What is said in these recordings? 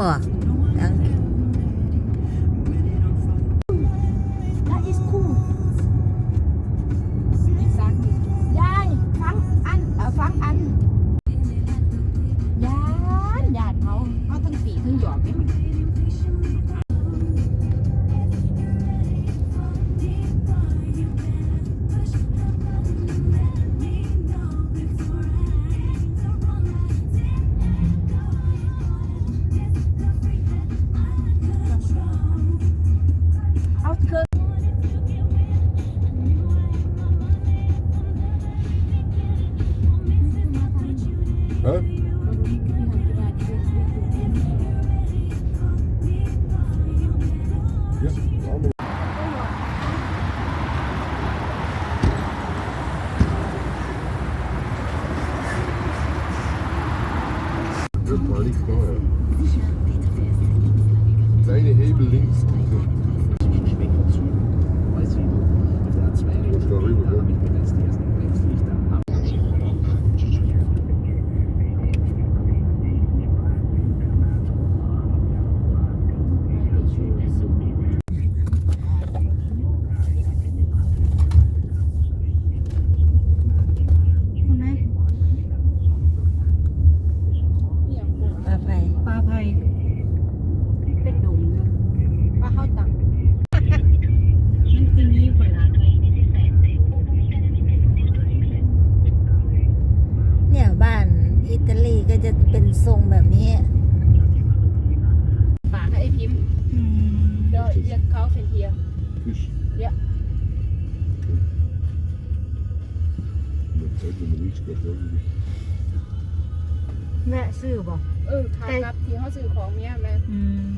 บ่ดัง That is cool ยายฟังอันเออฟังอันยานยานเขาเขาตั้งปีทั้งหยอกเนี่ย nichts da. Ja. Kleine Hebel links. ป็นเฮีย Vis. Ja. Dat heeft me niets gekocht. แม่ซื้อบ่เออขากลับที่เขาซื้อของเนี้ยแม่อืม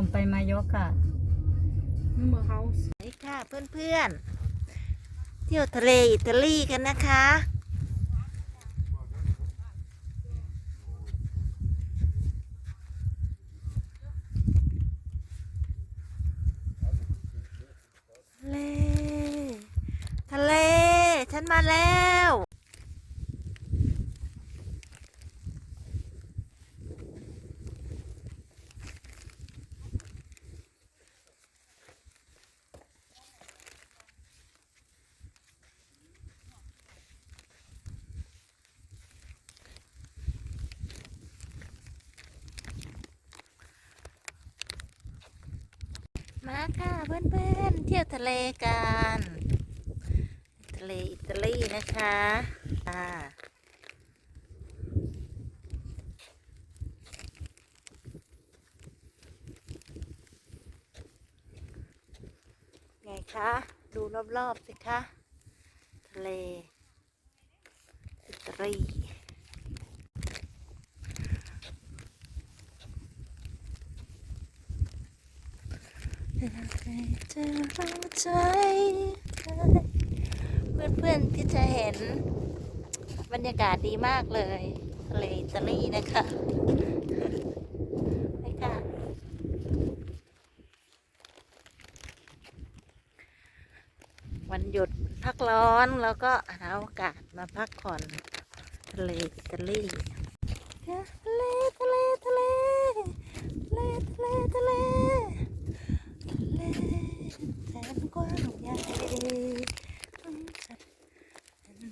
ส่งไปมายกอะนี่เมื่อเขาสวัสดีค่ะเพื่อนๆ เที่ยวทะเลอิตาลีกันนะคะ ทะเล ทะเล ฉันมาแล้ว มาค่ะเพื่อนๆเที่ยวทะเลกัน ทะเลอิตาลีนะคะอ่าไงคะ ดูรอบๆสิคะ ทะเลอิตาลี จะรู้ใจเพื่อนๆที่จะเห็น บรรยากาศดีมากเลยทะเลอิตาลีนะคะไปค่ะวันหยุดพักร้อนแล้วก็หาโอกาสมาพักผ่อนทะเลอิตาลีทะเลทะเลทะเลทะเลทะเล ทะเลทะเลแสนกว้างใหญ่ต้องจัดเป็น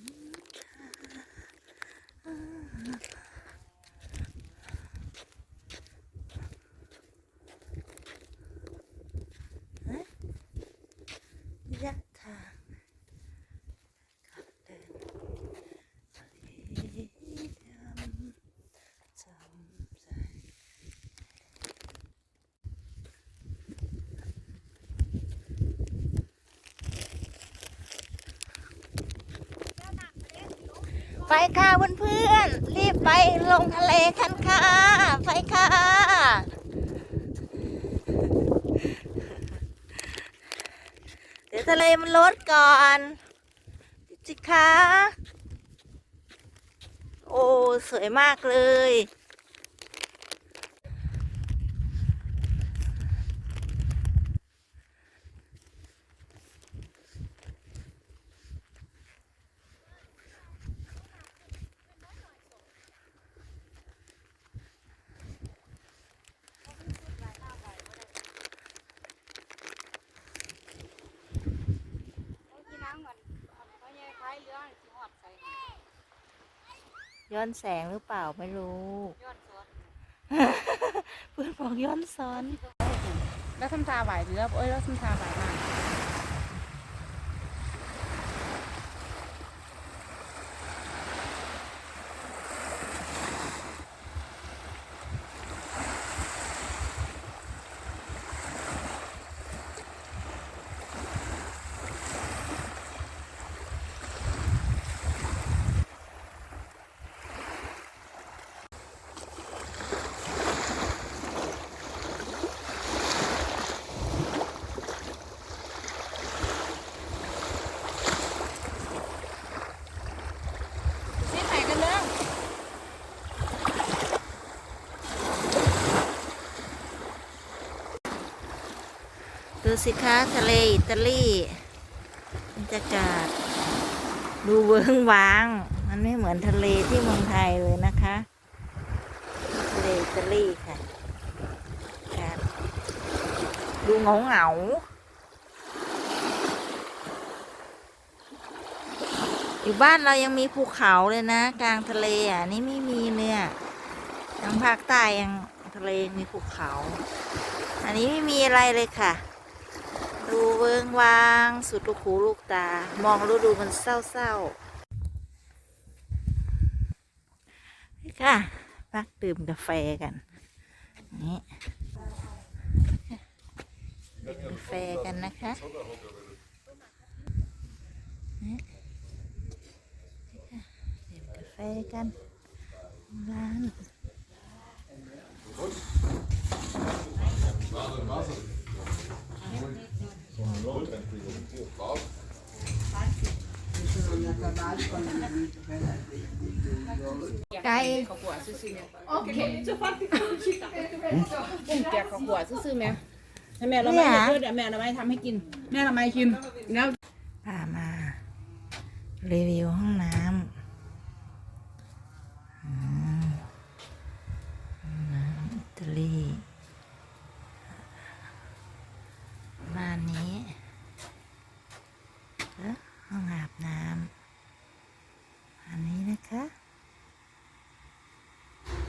ฮะระยะทางการเดินทะเลดำจำใจ ไปค่ะเพื่อนๆรีบไปลงทะเลกันค่ะ ไปค่ะเดี๋ยวทะเลมันลดก่อนจิคะโอ้ สวยมากเลย ย้อนแสงหรือเปล่าไม่รู้เพื่อนบอกย้อนซ้อน แล้วทำตาไหวหรือเอ้ยแล้วทำตาไหวมาก ดูสิคะทะเลอิตาลีบรรยากาศ ดูเวิ้งว้าง มันไม่เหมือนทะเลที่เมืองไทยเลยนะคะ ทะเลอิตาลีค่ะกาศดูเหงาเหงาอยู่บ้านเรายังมีภูเขาเลยนะ กลางทะเลอะนี่ไม่มีเนี่ยทางภาคใต้ยังทะเลมีภูเขา อันนี้ไม่มีอะไรเลยค่ะ ดูเวิงวาง สุดลูกหูลูกตา มองแล้ดูมันเศร้าๆนี่ค่ะพักดื่มกาแฟกัน นี่ดื่มกาแฟกันนะคะนี่ค่ะดื่มกาแฟกันร้าน ไก่เขาขวดซื่อๆไหมโอเคจะฟังที่คุณชิตาอุ้มแกะเขาขวดซื่อๆไหมให้แม่เราไม่เพื่อเดี๋ยวแม่เราไม่ทำให้กิน แม่เราไม่กินแล้วพามา รีวิวห้องน้ำ